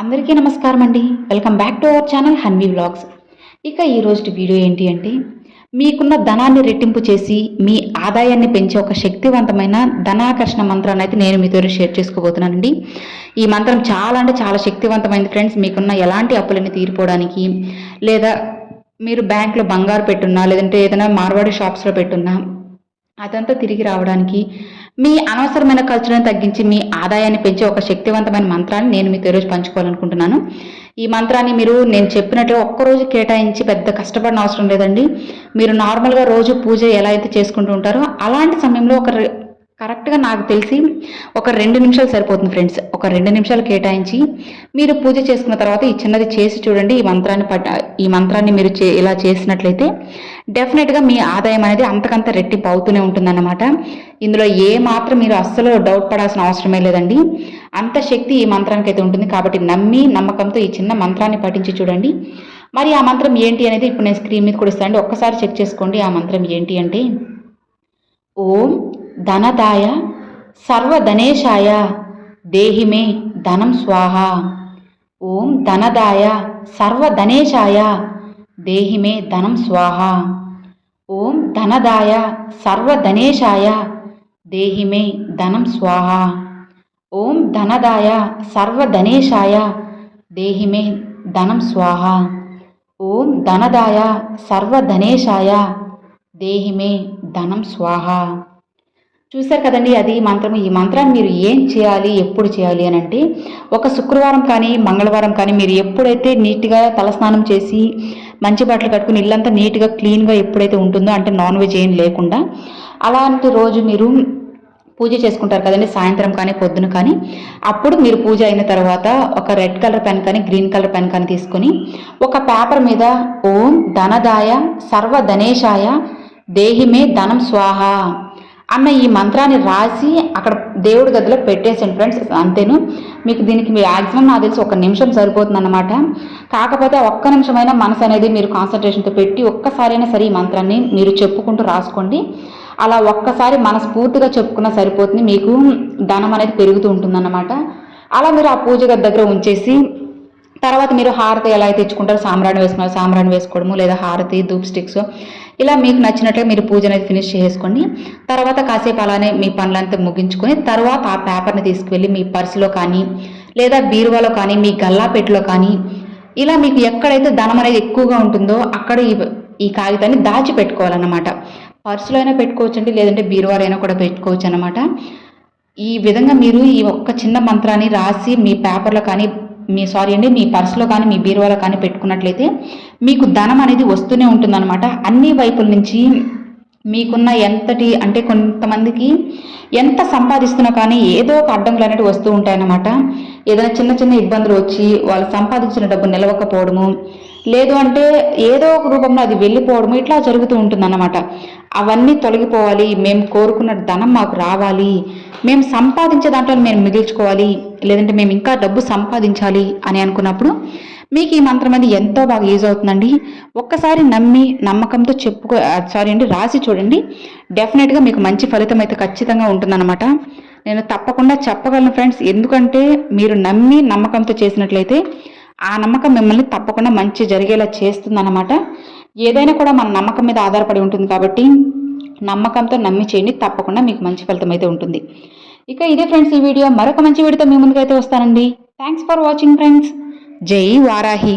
అందరికీ నమస్కారం అండి welcome back to our channel Hanvi vlogs. ఇక ఈరోజు వీడియో ఏంటి అంటే మీకున్న ధనాన్ని రెట్టింపు చేసి మీ ఆదాయాన్ని పెంచే ఒక శక్తివంతమైన ధనాకర్షణ మంత్రాన్ని అయితే నేను మీతో షేర్ చేసుకోబోతున్నానండి. ఈ మంత్రం చాలా అంటే చాలా శక్తివంతమైంది ఫ్రెండ్స్. మీకున్న ఎలాంటి అప్పులని తీరిపోవడానికి లేదా మీరు బ్యాంక్లో బంగారు పెట్టున్నా లేదంటే ఏదైనా మార్వాడి షాప్స్లో పెట్టున్నా అదంతా తిరిగి రావడానికి మీ అనవసరమైన ఖర్చులను తగ్గించి మీ ఆదాయాన్ని పెంచే ఒక శక్తివంతమైన మంత్రాన్ని నేను మీతో ఈరోజు పంచుకోవాలనుకుంటున్నాను. ఈ మంత్రాన్ని మీరు నేను చెప్పినట్లు ఒక్కరోజు కేటాయించి పెద్ద కష్టపడిన అవసరం లేదండి. మీరు నార్మల్గా రోజు పూజ ఎలా అయితే చేసుకుంటూ ఉంటారో అలాంటి సమయంలో ఒక కరెక్ట్గా నాకు తెలిసి ఒక రెండు నిమిషాలు సరిపోతుంది ఫ్రెండ్స్. ఒక రెండు నిమిషాలు కేటాయించి మీరు పూజ చేసుకున్న తర్వాత ఈ చిన్నది చేసి చూడండి. ఈ మంత్రాన్ని పట్ట ఈ మంత్రాన్ని మీరు చే ఇలా చేసినట్లయితే డెఫినెట్గా మీ ఆదాయం అనేది అంతకంత రెట్టింపు అవుతూనే ఉంటుందన్నమాట. ఇందులో ఏ మాత్రం మీరు అస్సలు డౌట్ పడాల్సిన అవసరమే లేదండి. అంత శక్తి ఈ మంత్రానికి అయితే ఉంటుంది. కాబట్టి నమ్మి నమ్మకంతో ఈ చిన్న మంత్రాన్ని పఠించి చూడండి. మరి ఆ మంత్రం ఏంటి అనేది ఇప్పుడు నేను స్క్రీన్ మీద కూడా ఇస్తానండి. ఒక్కసారి చెక్ చేసుకోండి ఆ మంత్రం ఏంటి అంటే ఓం ధనదాయ సర్వధనేశాయ. దేహిమే ధనం స్వాహ. ఓం ధనదాయ సర్వధనేశాయ. దేహిమే ధనం స్వాహ. ఓం ధనదాయ సర్వధనేశాయ. దేహిమే ధనం స్వాహ. ఓం ధనదాయ సర్వధనేశాయ. దేహిమే ధనం స్వాహ. ఓం ధనదాయ సర్వధనేశాయ. దేహిమే ధనం స్వాహ. చూశారు కదండి అది మంత్రం ఈ మంత్రాన్ని మీరు ఏం చేయాలి ఎప్పుడు చేయాలి అని అంటే ఒక శుక్రవారం కానీ మంగళవారం కానీ మీరు ఎప్పుడైతే నీట్గా తలస్నానం చేసి మంచి బట్టలు కట్టుకుని ఇల్లంతా నీట్గా క్లీన్గా ఎప్పుడైతే ఉంటుందో అంటే నాన్ వెజ్ ఏం లేకుండా అలాంటి రోజు మీరు పూజ చేసుకుంటారు కదండి సాయంత్రం కానీ పొద్దున కానీ అప్పుడు మీరు పూజ అయిన తర్వాత ఒక రెడ్ కలర్ పెన్ కానీ గ్రీన్ కలర్ పెన్ కానీ తీసుకొని ఒక పేపర్ మీద ఓం ధనదాయ సర్వధనేశాయ దేహిమే ధనం స్వాహ అన్న ఈ మంత్రాన్ని రాసి అక్కడ దేవుడి గదిలో పెట్టేసాను ఫ్రెండ్స్ అంతేను. మీకు దీనికి మ్యాక్సిమం నాకు తెలిసి ఒక నిమిషం సరిపోతుంది అనమాట కాకపోతే ఒక్క నిమిషమైనా మనసు అనేది మీరు కాన్సన్ట్రేషన్తో పెట్టి ఒక్కసారైనా సరే ఈ మంత్రాన్ని మీరు చెప్పుకుంటూ రాసుకోండి. అలా ఒక్కసారి మనస్ఫూర్తిగా చెప్పుకున్నా సరిపోతుంది. మీకు ధనం అనేది పెరుగుతూ ఉంటుందన్నమాట. అలా మీరు ఆ పూజ గది దగ్గర ఉంచేసి తర్వాత మీరు హారతి ఎలా అయితే తెచ్చుకుంటారో సాంబ్రాణి వేసుకున్నారు సాంబ్రాణి వేసుకోవడము లేదా హారతి ధూప్ స్టిక్స్ ఇలా మీకు నచ్చినట్లుగా మీరు పూజ అనేది ఫినిష్ చేసుకోండి తర్వాత కాసేపు అలానే మీ పనులంతా ముగించుకొని తర్వాత ఆ పేపర్ని తీసుకువెళ్ళి మీ పర్సులో కానీ లేదా బీరువాలో కానీ మీ గల్లాపెట్టులో కానీ ఇలా మీకు ఎక్కడైతే ధనం అనేది ఎక్కువగా ఉంటుందో అక్కడ ఈ ఈ కాగితాన్ని దాచి పెట్టుకోవాలన్నమాట పర్సులో అయినా పెట్టుకోవచ్చండి లేదంటే బీరువాలో అయినా కూడా పెట్టుకోవచ్చు అనమాట ఈ విధంగా మీరు ఈ ఒక్క చిన్న మంత్రాన్ని రాసి మీ పేపర్లో కానీ మీ సారీ అండి మీ పర్సులో కానీ మీ బీరువాలో కానీ పెట్టుకున్నట్లయితే మీకు ధనం అనేది వస్తూనే ఉంటుందన్నమాట. అన్ని వైపుల నుంచి మీకున్న ఎంతటి అంటే కొంతమందికి ఎంత సంపాదిస్తున్నా కానీ ఏదో ఒక అడ్డంకులు అనేవి వస్తూ ఉంటాయన్నమాట. ఏదైనా చిన్న చిన్న ఇబ్బందులు వచ్చి వాళ్ళు సంపాదించిన డబ్బు నిలవకపోవడము లేదు అంటే ఏదో ఒక రూపంలో అది వెళ్ళిపోవడము ఇట్లా జరుగుతూ ఉంటుందన్నమాట. అవన్నీ తొలగిపోవాలి మేము కోరుకున్న ధనం మాకు రావాలి మేము సంపాదించే దాంట్లో మేము మిగిల్చుకోవాలి లేదంటే మేము ఇంకా డబ్బు సంపాదించాలి అని అనుకున్నప్పుడు మీకు ఈ మంత్రం అనేది ఎంతో బాగా యూజ్ అవుతుందండి. ఒక్కసారి నమ్మి నమ్మకంతో చెప్పుకో సారీ అండి రాసి చూడండి. డెఫినెట్గా మీకు మంచి ఫలితం అయితే ఖచ్చితంగా ఉంటుందన్నమాట. నేను తప్పకుండా చెప్పగలను ఫ్రెండ్స్. ఎందుకంటే మీరు నమ్మి నమ్మకంతో చేసినట్లయితే ఆ నమ్మకం మిమ్మల్ని తప్పకుండా మంచి జరిగేలా చేస్తుందన్నమాట. ఏదైనా కూడా మన నమ్మకం మీద ఆధారపడి ఉంటుంది కాబట్టి నమ్మకంతో నమ్మి చేయండి తప్పకుండా మీకు మంచి ఫలితం అయితే ఉంటుంది. ఇక ఇదే ఫ్రెండ్స్ ఈ వీడియో. మరొక మంచి వీడియోతో మీ ముందుకైతే వస్తానండి. థ్యాంక్స్ ఫర్ వాచింగ్ ఫ్రెండ్స్ జై వారాహి.